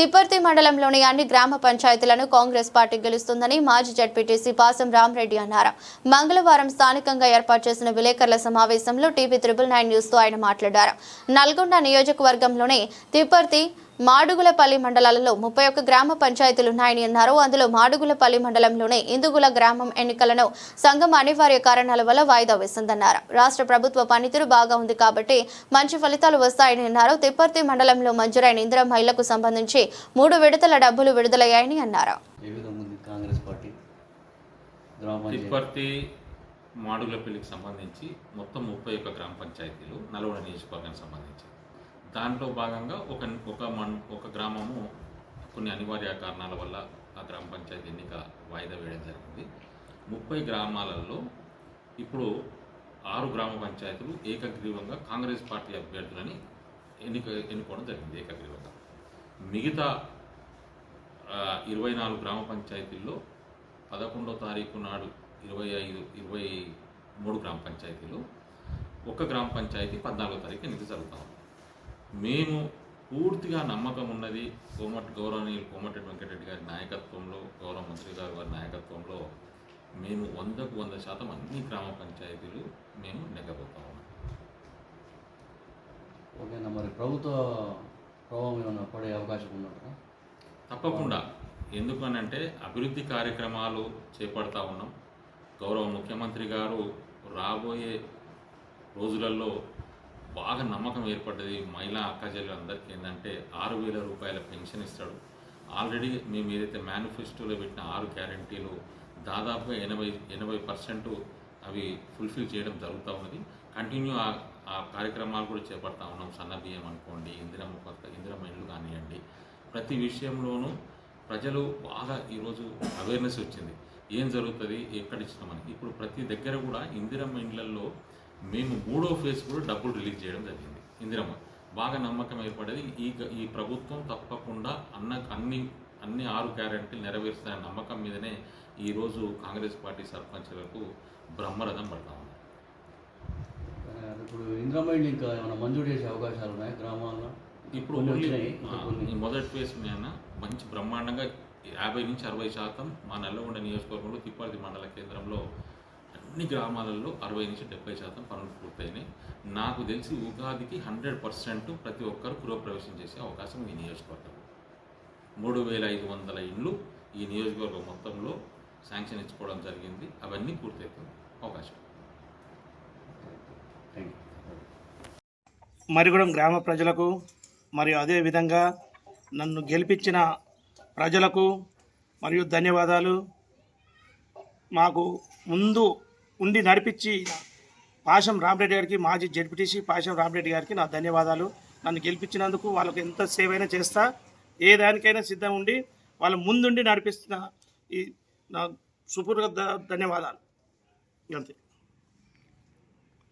తిప్పర్తి మండలంలోని అన్ని గ్రామ పంచాయతీలను కాంగ్రెస్ పార్టీ గెలుస్తుందని మాజీ జడ్పీటీసీ పాసం రామరెడ్డి అన్నారు. మంగళవారం స్థానికంగా ఏర్పాటు చేసిన విలేకరుల సమావేశంలో టీవీ త్రిబుల్ నైన్ న్యూస్తో ఆయన మాట్లాడారు. నల్గొండ నియోజకవర్గంలోని తిప్పర్తి మాడుగులపల్లి మండలాలలో ముప్పై ఒక్క గ్రామ పంచాయతీలున్నాయని అన్నారు. అందులో మాడుగులపల్లి మండలంలోనే ఇందుగుల గ్రామం ఎన్నికలను సంఘం అనివార్య కారణాల వల్ల వాయిదా వేసిందన్నారు. రాష్ట్ర ప్రభుత్వ పనితీరు బాగా ఉంది కాబట్టి మంచి ఫలితాలు వస్తాయని అన్నారు. తిప్పర్తి మండలంలో మంజూరైన ఇందిరా మహిళకు సంబంధించి మూడు విడతల డబ్బులు విడుదలయ్యాయని అన్నారు. ఏ విధంగా ఉంది కాంగ్రెస్ పార్టీ? గ్రామ పంచాయతీ తిప్పర్తి మాడుగులపల్లికి సంబంధించి మొత్తం ముప్పై ఒక్క గ్రామ పంచాయతీలు నల్గొండ నియోజకవర్గానికి సంబంధించి. దాంట్లో భాగంగా ఒక ఒక మన్ ఒక గ్రామము కొన్ని అనివార్య కారణాల వల్ల ఆ గ్రామ పంచాయతీ ఎన్నిక వాయిదా వేయడం జరిగింది. ముప్పై గ్రామాలలో ఇప్పుడు ఆరు గ్రామ పంచాయతీలు ఏకగ్రీవంగా కాంగ్రెస్ పార్టీ అభ్యర్థులని ఎన్నిక ఎన్నుకోవడం జరిగింది ఏకగ్రీవంగా. మిగతా ఇరవై నాలుగు గ్రామ పంచాయతీల్లో పదకొండో తారీఖు నాడు ఇరవై ఐదు ఇరవై మూడు గ్రామ పంచాయతీలు ఒక గ్రామ పంచాయతీ పద్నాలుగో తారీఖు ఎన్నిక జరుగుతా ఉంది. మేము పూర్తిగా నమ్మకం ఉన్నది కోమటి గౌరవనీయులు కోమటిరెడ్డి వెంకటరెడ్డి గారి నాయకత్వంలో గౌరవ మంత్రి గారు వారి నాయకత్వంలో మేము వందకు వంద శాతం అన్ని గ్రామ పంచాయతీలు మేము నెగ్గబోతా ఉన్నాం. ఓకేనా మరి ప్రభుత్వ ప్రభావం ఏమైనా పడే అవకాశం ఉన్నట్టు తప్పకుండా. ఎందుకనంటే అభివృద్ధి కార్యక్రమాలు చేపడతా ఉన్నాం. గౌరవ ముఖ్యమంత్రి గారు రాబోయే రోజులలో బాగా నమ్మకం ఏర్పడ్డది మహిళా అక్కచెల్లెలందరికీ ఏంటంటే ఆరు వేల రూపాయల పెన్షన్ ఇస్తాడు. ఆల్రెడీ మేము ఏదైతే మేనిఫెస్టోలో పెట్టిన ఆరు గ్యారంటీలు దాదాపుగా ఎనభై ఎనభై పర్సెంట్ అవి ఫుల్ఫిల్ చేయడం జరుగుతూ ఉన్నది. కంటిన్యూ ఆ ఆ కార్యక్రమాలు కూడా చేపడతా ఉన్నాం. సన్న బియ్యం అనుకోండి ఇందిరమ్మ కొత్త ఇందిరమ్మ ఇళ్ళు కానివ్వండి. ప్రతి విషయంలోనూ ప్రజలు బాగా ఈరోజు అవేర్నెస్ వచ్చింది. ఏం జరుగుతుంది ఎక్కడ ఇచ్చినామని ఇప్పుడు ప్రతి దగ్గర కూడా ఇందిరమ్మ ఇండ్లల్లో మేము మూడో ఫేజ్ కూడా డబ్బులు రిలీజ్ చేయడం జరిగింది. ఇందిరమ్మ బాగా నమ్మకం ఏర్పడేది ఈ ఈ ప్రభుత్వం తప్పకుండా అన్న అన్ని అన్ని ఆరు గ్యారెంటీలు నెరవేరుస్తాయన్న నమ్మకం మీదనే ఈరోజు కాంగ్రెస్ పార్టీ సర్పంచ్లకు బ్రహ్మరథం పడతా ఉంది. ఇప్పుడు ఇంద్రమైండ్ ఇంకా ఏమైనా మంజూరు చేసే అవకాశాలు ఉన్నాయి గ్రామాల్లో? ఇప్పుడు మొదటి ఫేజ్ మీద మంచి బ్రహ్మాండంగా యాభై నుంచి అరవై శాతం మా నల్లగొండ నియోజకవర్గంలో తిప్పర్తి మండల కేంద్రంలో అన్ని గ్రామాలలో అరవై నుంచి డెబ్బై శాతం పనులు పూర్తయినాయి. నాకు తెలిసి ఉగాదికి హండ్రెడ్ పర్సెంట్ ప్రతి ఒక్కరు గృహప్రవేశం చేసే అవకాశం ఈ నియోజకవర్గం. మూడు వేల ఐదు వందల ఇండ్లు ఈ నియోజకవర్గం మొత్తంలో శాంక్షన్ ఇచ్చుకోవడం జరిగింది. అవన్నీ పూర్తవుతుంది అవకాశం. థ్యాంక్ యూ మరిగూడెం గ్రామ ప్రజలకు మరియు అదేవిధంగా నన్ను గెలిపించిన ప్రజలకు మరియు ధన్యవాదాలు. మాకు ముందు ఉండి నడిపించి పాషం రామరెడ్డి గారికి మాజీ జడ్పీటీసీ పాషం రామరెడ్డి గారికి నా ధన్యవాదాలు. నన్ను గెలిపించినందుకు వాళ్ళకి ఎంత సేవైనా చేస్తా ఏ దానికైనా సిద్ధం ఉండి వాళ్ళ ముందుండి నడిపిస్తున్న ఈ నా సుపూర్వ ధన్యవాదాలు. అంతే.